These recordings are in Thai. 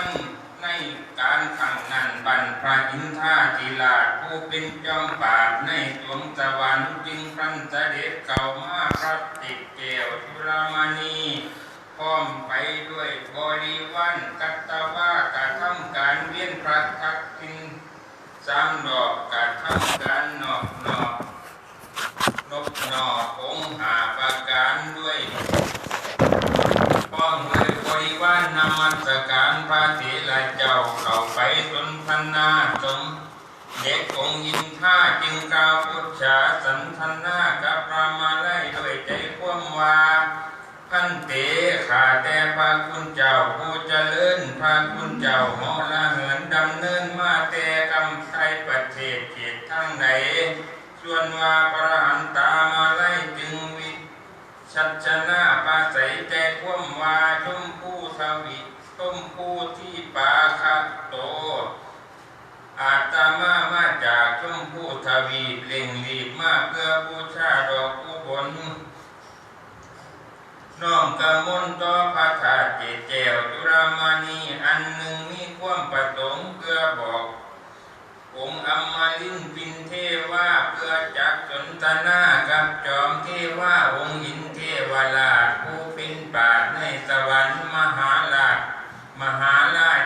รั้งในการขังนั้นบันพระอินทราธิราผู้เป็นจอมปาบในดวงสวรรค์จึงพรันเสด็จเข้ามาพระติดเกวจุรามณีพร้อมไปด้วยบริวารกัตตวากระทำการเวียนพระทักษิณสามดอกกระทำการนอบนอบนบนอบองหาประการด้วย ป้องด้วยบริวานมัสการพระเถระเจ้าเข้าไปสนทนาสมเด็กองค์ยินท่าจึงกล่าวพุทธาสันทนากับพระมาไล่ด้วยใจความว่าพันเตขาแต่พระคุณเจ้าผู้เจริญพระคุณเจ้าหมอละเหินดำเนินมาแต่กำไทยประเทศเขตทั้งไหนส่วนว่าพระหันตามาไล่จึงวิชัชนะปา ใสใจคว่ำวาชมผู้สวิชมผู้ที่ปาคาโต อาตมามาจากชมผู้ทวีเปล่งรีบมาเพื่อบูชาดอกอุบลน้อมกำมลต่อพระธาตุเจเจวจุรามณีอันหนึ่งมีความประสงค์เพื่อบอกองค์อมมาลินปินเทวาเพื่อจักสนทนากับจอมเทวาองค์อินเทวาชผู้เป็นปราชญ์ในสวรรค์มหาราช มห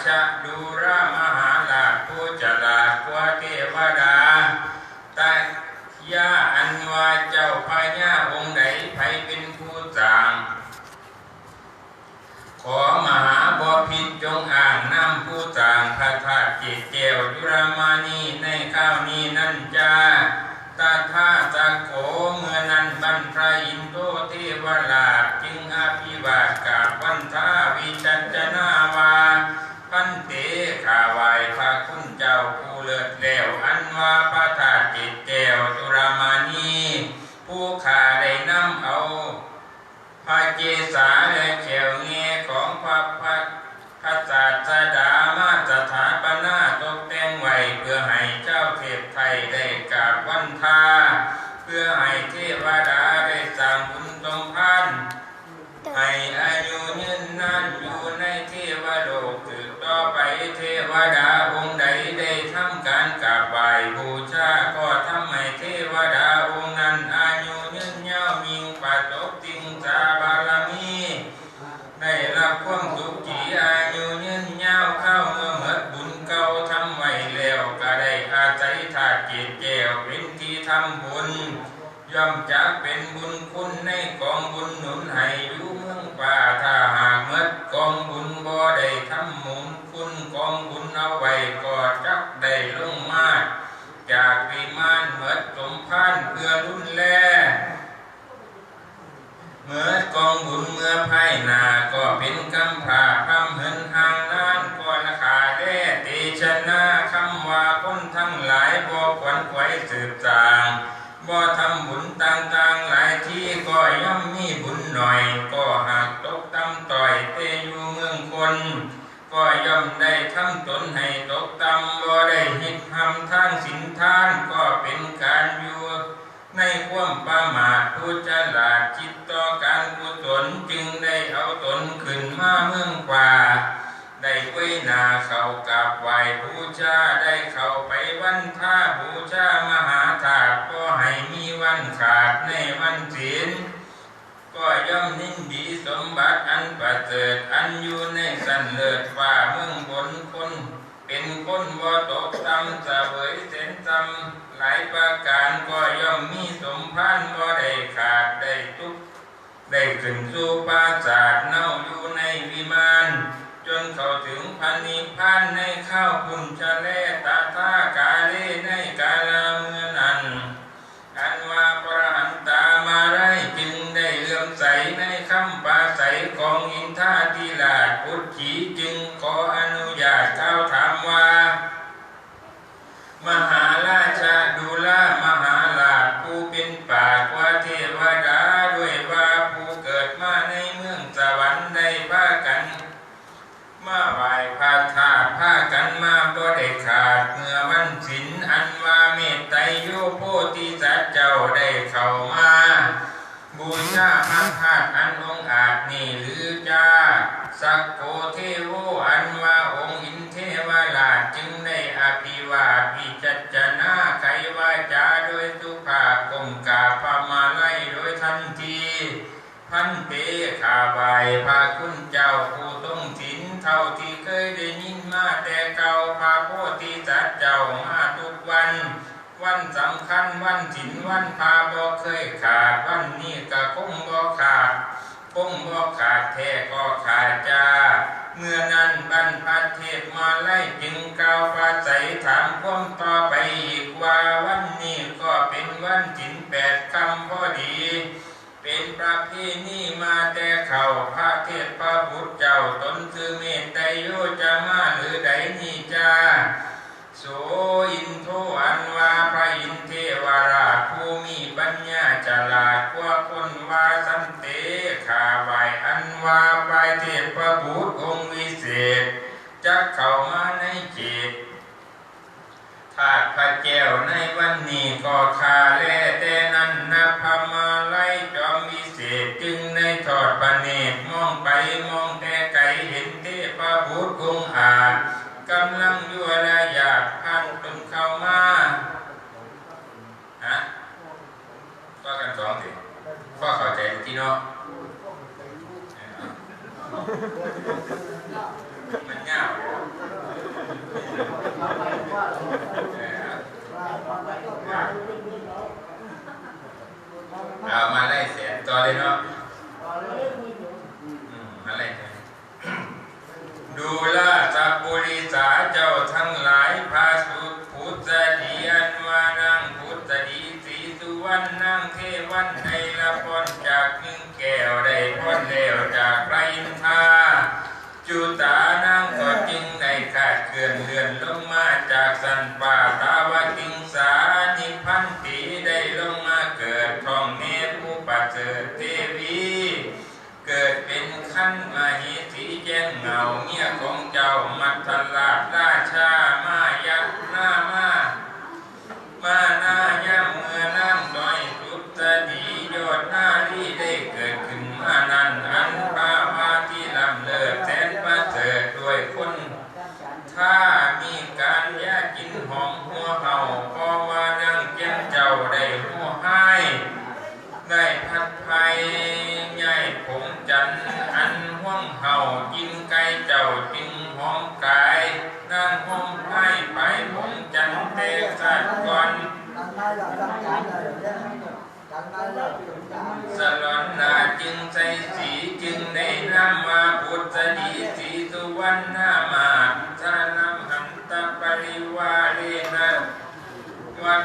าราดูรามหาราชผู้จลาดกวเทวดาแต่ยาอันวาเจ้าพญาองค์ใดไผเป็นผู้สร้างขอมหาบพิษจงอ่านนำผู้ต่างพระธาตุเจดเจวยุรามานีในข้าวนี้นั่นจ้าตาท่าตะโขเมื่อนั้นบรรพระอินโตเทวราจึงอภิวากาบวันทาวิจัจนาวา พันเตข้าไหวพระคุณเจ้าผู้เลิศแล้วอันว่าพระธาตุเจดเจวจุรามานีผู้ข้าได้นำเอาพระเจสาและเขวเงของพระพักพระศาสดามาสถาปนาตกแต่งไว้เพื่อให้เจ้าเทพไทยได้กราบวันทา เพื่อให้เทวดาได้สร้างบุญสมพันธ์ให้ ทำบุญย่อมจักเป็นบุญคุณในกองบุญหนุนให้อยู่เมืองป่าถ้าหากเมื่อกองบุญบ่ได้ทำหมุนคุณกองบุญเอาไว้ก็จักได้ลงมาจากวิมานเมื่อสมพันเพื่อรุ่นแล เมื่อกองบุญเมื่อภายหนาก็เป็นกำพร้าพรำเหินห่างนานก็ราคาแด่ตีชนะคำว่าคนทั้งหลายบ่ขวัญไขวสืบจางบ่ทำบุญต่างๆหลายที่ก็ย่อมมีบุญหน่อย ก็หากตกต่ำต่อยเตอยู่เมืองคน ก็ย่อมได้ทำตนให้ตกต่ำบ่ได้หิดทำทางสินทานก็เป็นการอยู่ ในความประมาทผู้ฉลาจิตต่อการกุศลจึงได้เอาตนขึ้นมาเมืองกว่า ได้ไว้นาเขากับไหวบูชาได้เข้าไปวันท่าบูชามหาถาตุก็ให้มีวันขาดในวันศีลก็ย่อมนิ่งดีสมบัติอันประเสริฐอันอยู่ในสันเลิศว่าเมืองบนคน เป็นคนบ่ตกต่ำเสวยเส้นต่ำหลายประการก็ย่อมมีสมพันธ์บ่ได้ขาดได้ทุก ได้ขึ้นสู่ปราสาทเน่าอยู่ในวิมาน จนเข้าถึงพันนิพพานในข้าวคุณชะเลตาท่ากาเลในกาลเมื่อนั้นอันว่าพระหันตามาได้จึงได้เลื่อมใสในคำปราศัยของอินทาธิราชพุทธีจึงขออนุญาต มหาราชาดูลามหาราชผู้เป็นปากว่าเทวดาด้วยว่าผู้เกิดมาในเมืองสวรรค์ได้พากัน มาไหว้พระธาตุพากันมาบ่ได้ขาดเมื่อวันศีลอันว่าเมตไตโยโพธิสัตว์เจ้าได้เข้ามา บูชาพระธาตุอันองอาจนี่หรือจ้าสักโกเทโวอันว่า จัจนาไขว่าจาโดยสุขากมกาพมาไลโดยทันทีพันเตขาบายพาคุณเจ้าผู้ต้องถิ่นเท่าที่เคยได้ยินมาแต่เก่าพาโพธิจัดเจ้ามาทุกวัน วันสำคัญวันถิ่นวันพาบ่เคยขาดวันนี้ก็คงบ่ขาดคงบ่ขาดแท้ก็ขาดจ้า เมื่อนั้นบรรพเทพมาไล่จึงกล่าวปาศัยถามความต่อไปอีกว่าวันนี้ก็เป็นวันถินแปดคำพอดี เป็นประเพณีมาแต่เขาพระเทศพระพุทธเจ้าตนคือเมตไตโยจะมาหรือใดนี่จ้าโสอินโทอันว่าพระอินเทวราชผู้มีปัญญาฉลาดกว่าคนว่าสันเตขาวอัน ว่าไปเทพพระบุตรองค์วิเศษจะเข้ามาในจิตถาพระแก้วในวันนี้ก็คาแลแต่นั้นนะพมาไลจอมวิเศษจึงในทอดพระเนตมองไปมองแต่ไกลเห็นเทพบุตรองค์อาจกำลังยั่วและอยากพันตุนเข้ามาะก็กันสองสิก็เข้าใจที่เนาะ มันยาเอามาไล่เสียงต่อเลยเนาะมาไล่ดูแลาสัพปุริสาเจ้าทั้งหลายพาสุพุทธเดีอัน วรรณนางเทวันในละพรจากนึ่งแก้วได้พ้นแล้วจากพรอินทาจุตานางก็จึงได้ขาดเกลื่อนเลื่อนลงมาจากสันป่าตาวติงสานิพพันตีได้ลงมาเกิดทองเนผู้ปัจเจเทวีเกิดเป็นขั้นมาหิสีแจ้งเงาเงียของเจ้ามัทลาชราชามายักหน้ามามาหน้าย การแยกกินหอมหัวเห่าพราะว่านั่งเจ้งเจ้าได้หัวให้ได้พัดภัยใหญ่ผงจันอันห่วงเห่ากินไก่เจ้าจึงหอมกายนั่งห้องไผ่ไปผงจันเตะสัตว์ก่อนสลอนนาจึงใส่สีจึงได้นำมาพุทธดีสีสุวรรณามาชา ริวาเรนะวัด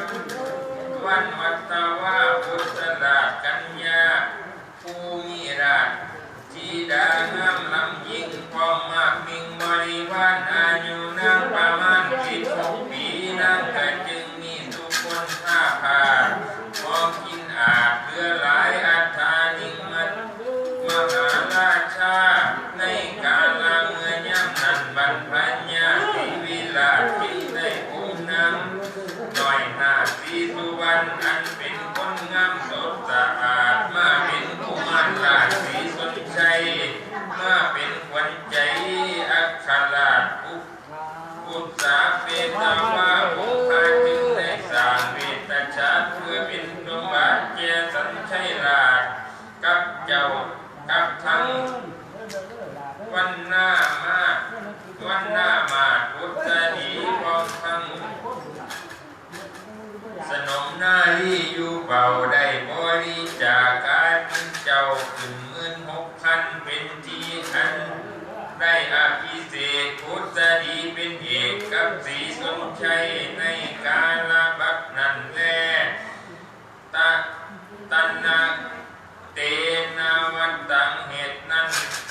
วันวัตตวาพุทธรากัญญาภูมิราชจีดางามลำยิ่งพร้อมมากมิงบริวารอายุนางประมาณสิบหกปีนางก็จึงมีทุกคนท่าพาพอกินอาบเพื่อหลายอา กับสีสมชัยในกาลบัดนั้นแลตาตันนาเตนาวันตังเหตุนั้น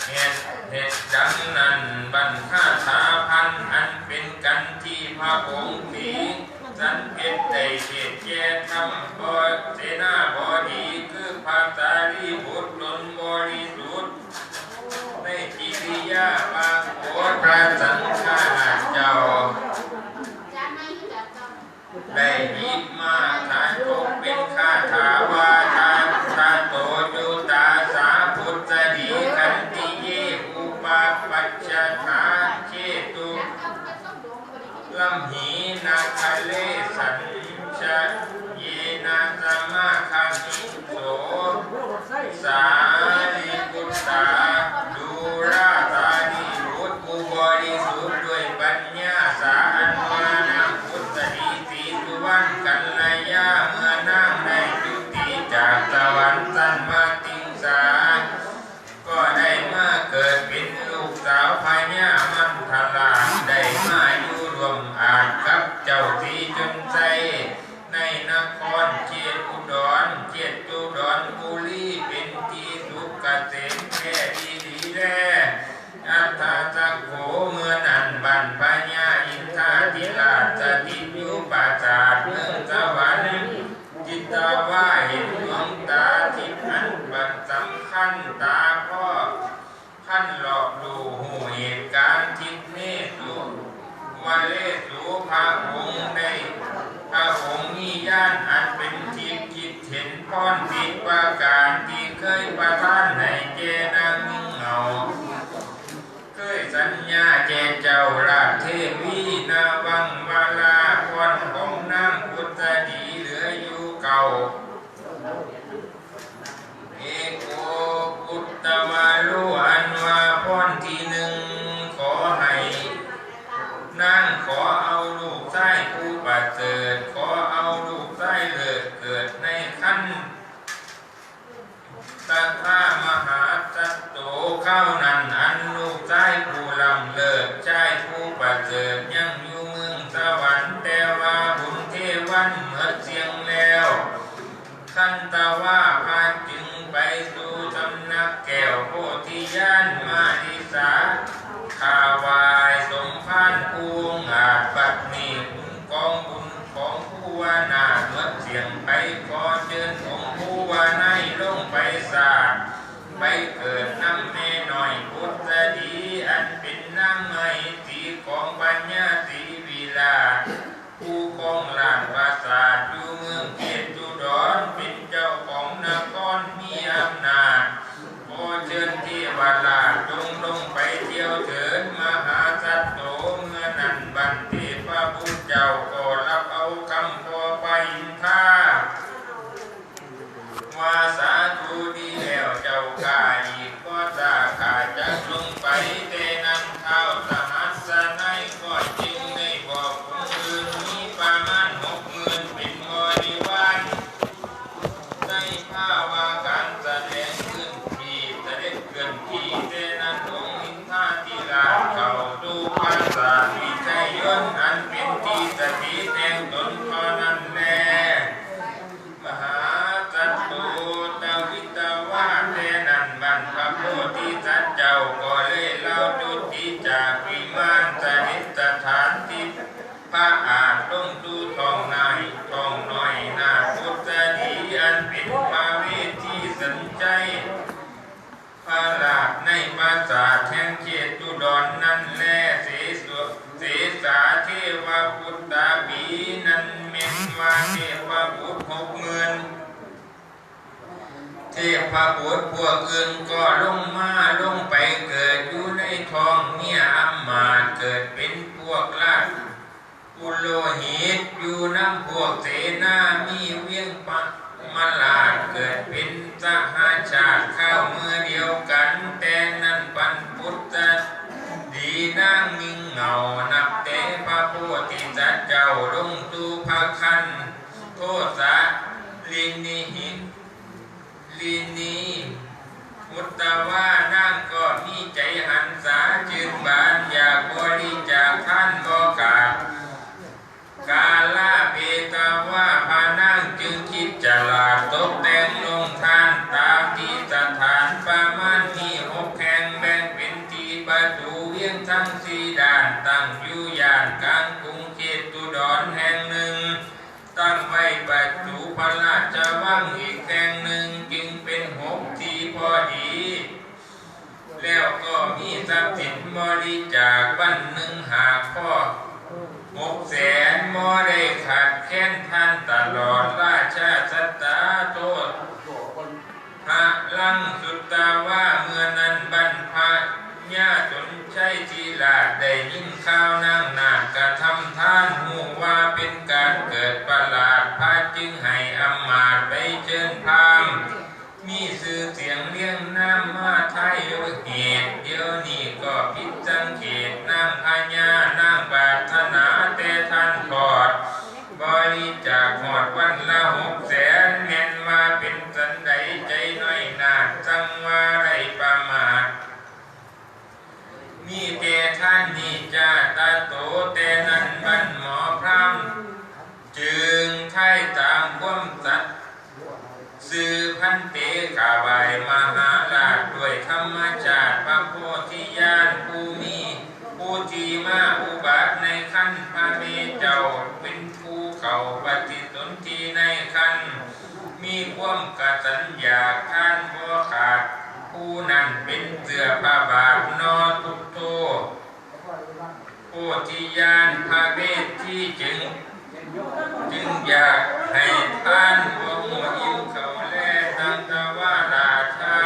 เหตุเหตุดังนั้นบรรค่าสาพันอันเป็นกันที่พระองค์สีสันเพชรได้เทศแก่ทำบอเสนาบอดีคือพระสารีบุตรลนบริสุทธิ์ ในจิริยาบางโอพระสังฆาเจ้า ได้หยิบมา เจ้าสีจนใจในนครเชียดอุดรเชียดอุดรบุรีเป็นที่สุขเกษมแค่ดีดีแลอัตตาโขเมื่อนันบันพญญาอินทาธิราชสถิตอยู่ปราสาทเมืองสวรรค์จิตตาว่าเห็นดวงตาที่อันบันสำคัญตาก็ขั้นหลอกดูหูเหตุการณ์ทิศเนตุ วาเลสูพระองค์ได้พระองค์มีญาณอันเป็นทิพย์คิดเห็นพรสิบประการที่เคยประทานให้เจนางเหงาเคยสัญญาเจเจ้าราเทวีนาวังวาลาพรของนางพุทธดีเหลืออยู่เก่าเอโกพุทธวาลุอั ขอเอาลูกไส้ผู้ประเสริฐขอเอาลูกไส้เลิศเกิดในขั้นสัทธามหาสัตโตเข้านั้นอันลูกชายผู้ลำเลิศชายผู้ประเสริฐยังอยู่เมืองสวรรค์แต่ว่าบุญเทวันเมื่อเสียงแล้วขันตาว่าพาจึงไปสู่สำนักแก้วโพธิญาณมาดิสาขาวา นั่นแลเสสวเสสาเทวพุทธาบีนันเมนวาเทวบุตรหกหมื่นเทพบุตรพวกอื่นก็ลงมาลงไปเกิดอยู่ในท้องเมียอำมาเกิดเป็นพวกราชปุโรหิตอยู่น้ำพวกเสนามีเวียงปะมาลาเกิดเป็นสหาชาติเข้าเมื่อเดียวกันแต่นั้นปันพุทธ ดีนางนิ่งเงานับแต่พระโพธิสัตว์เจ้าลงตูพระคัน โทษะลินิหิตลีนีมุตตะว่านั่งก็มีใจหันษาจืนบานอยากบริจาคท่านบกาดกาลาเบตาว่าพานั่งจึงคิดจะลาตกแต่งลงท่านตามที่สถานประมาณมีหกแห่งแบ่ง ประตูเวียงทั้งสี่ด่านตั้งอยู่ย่านกลางกรุงเขตตุดรแห่งหนึ่ง ตั้งไว้ประตูพระราชวังอีกแห่งหนึ่งจึงเป็นหกที่พอดี แล้วก็มีทรัพย์สินบริจาคบันหนึ่งหากพ่อหกแสน ข่าวนั่งนานกระทำท่านหูว่าเป็นการเกิดประหลาดพระจึงให้อำมาตไปเชิญพามมีสื่อเสียงเลี้ยงน้ำมาไทยเหตุเดี๋ยวนี้ก็พิดสังเกตนั่งพญานั่งปารถนาแต่ท่านถอด บริจาคหอดวันละหกแสนแม่นว่าเป็นสันใดใจน้อยนาจังว่าไรประมาทมีเท ท่านนิจาตาโตแต่นั้นบันหมอพรำจึงไถ่ตามความสัตย์สื่อพันเตกาบายมหาราชด้วยธรรมชาติพระโพธิญาณภูมิผู้ที่มาอุบัติในขั้นพระเมเจ้าเป็นผู้เขาปฏิสนธิในขั้นมีความกตัญญาท่านบ่ขาดผู้นั้นเป็นเสือพระบาทนอทุกโต โพธิญาณพระเวทที่จึง จึงอยากให้ท่านบ่หัวอิ่มเขาแลตั้งตะว่าราชา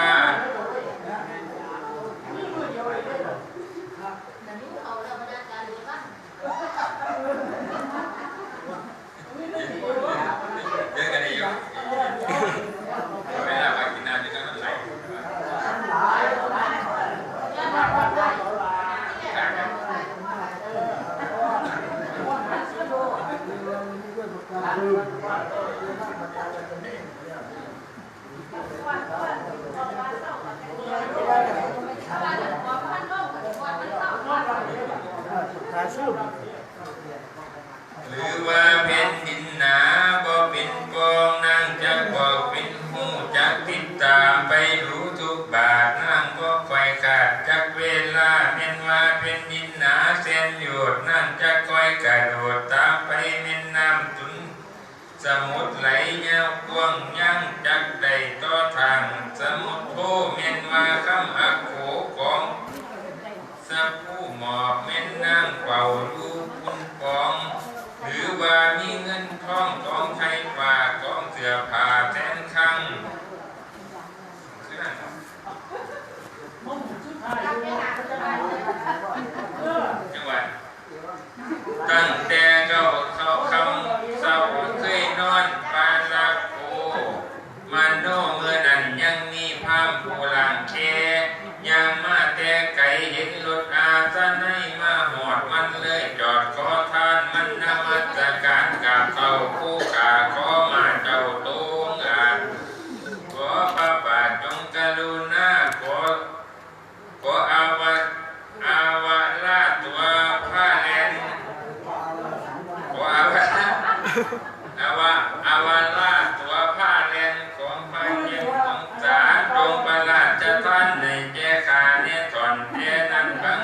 เดินกันได้อยู่เวลาไปกินน้ำจะก็ไหลหรือว่าเป็นดินหนาบ่เป็นกองนางจะบอกเป็นหูจักติดตามไปรู้ทุกบาทนางก็คอยขาดจักเวลาเม่นว่าเป็นดินหนาเส้นหยดนจะคอยกระโดดตามไปเม่นน้ำตุนสมุดไหลเงากว้างยังจักใดต่อทาง สมุดโทเม่นว่าคำอักโขของสัพผู้หมอบเม่นนางเป่าดูคุณปอง หรือว่ามีเงินทองกองไทยฝากกองเสือผ้าแสนคังคือนั่นเนาะจังหวัด ตั้งแต่เก้าเขาคำเศร้าเคยนอนปาลาโกมันโนเมื่อนั้นยังมีพามโบราณแคยังมาแต่ไกลเห็นรถอาสนัยมาหอดมันเลยจอดขอทานมันนมัสการกับเขาผู้ขาขอมาเจ้าตรงอาจขอพระบาทจงกรุณาขอ ขออาวะอาวะลาตัวผ้าแลนขออาวะอาวะอาวะลาตัวผ้าแลนของพระเยี่ยมของสาจงประหลาดจะท่านในแจคาเนถอนเทนั้นบัง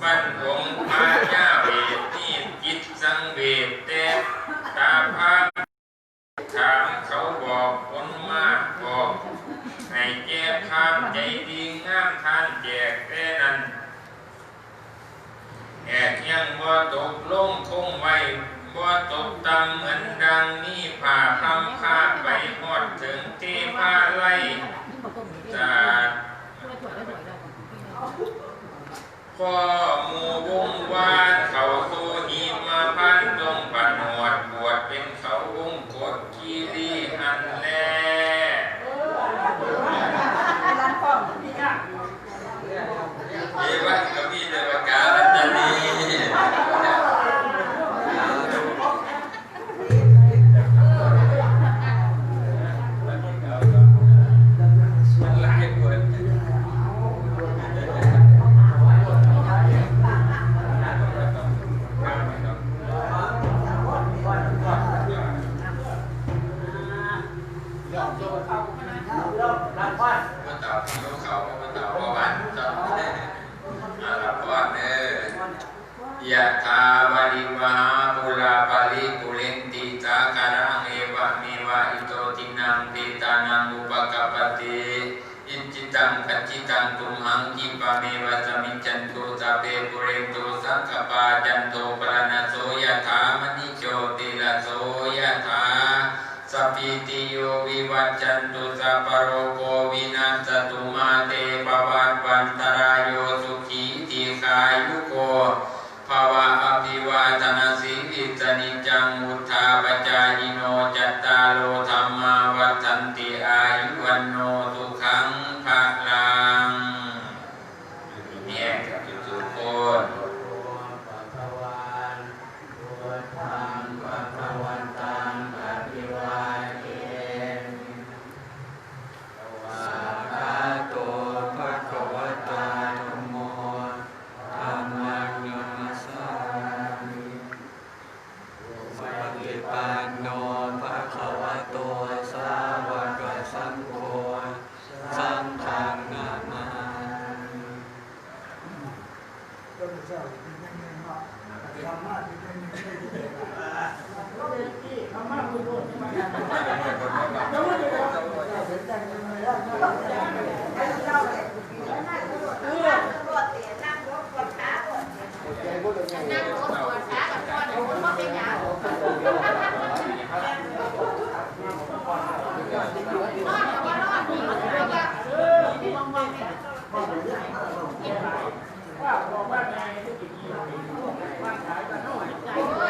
บันหงมาญาเวทนี่จิต สั ตุมหังกิปะเมวะสมิจันตุสัพเพปุเรนตุสังกปาจันโตปรณโสยะถามณิโชติละโสยะถาสัพพิติโยวิวัจจันตุสัพพโรโควินาสตุมาเต ว่าบอกว่าในธุรกิจนี้บ้านขายกันเท่าไ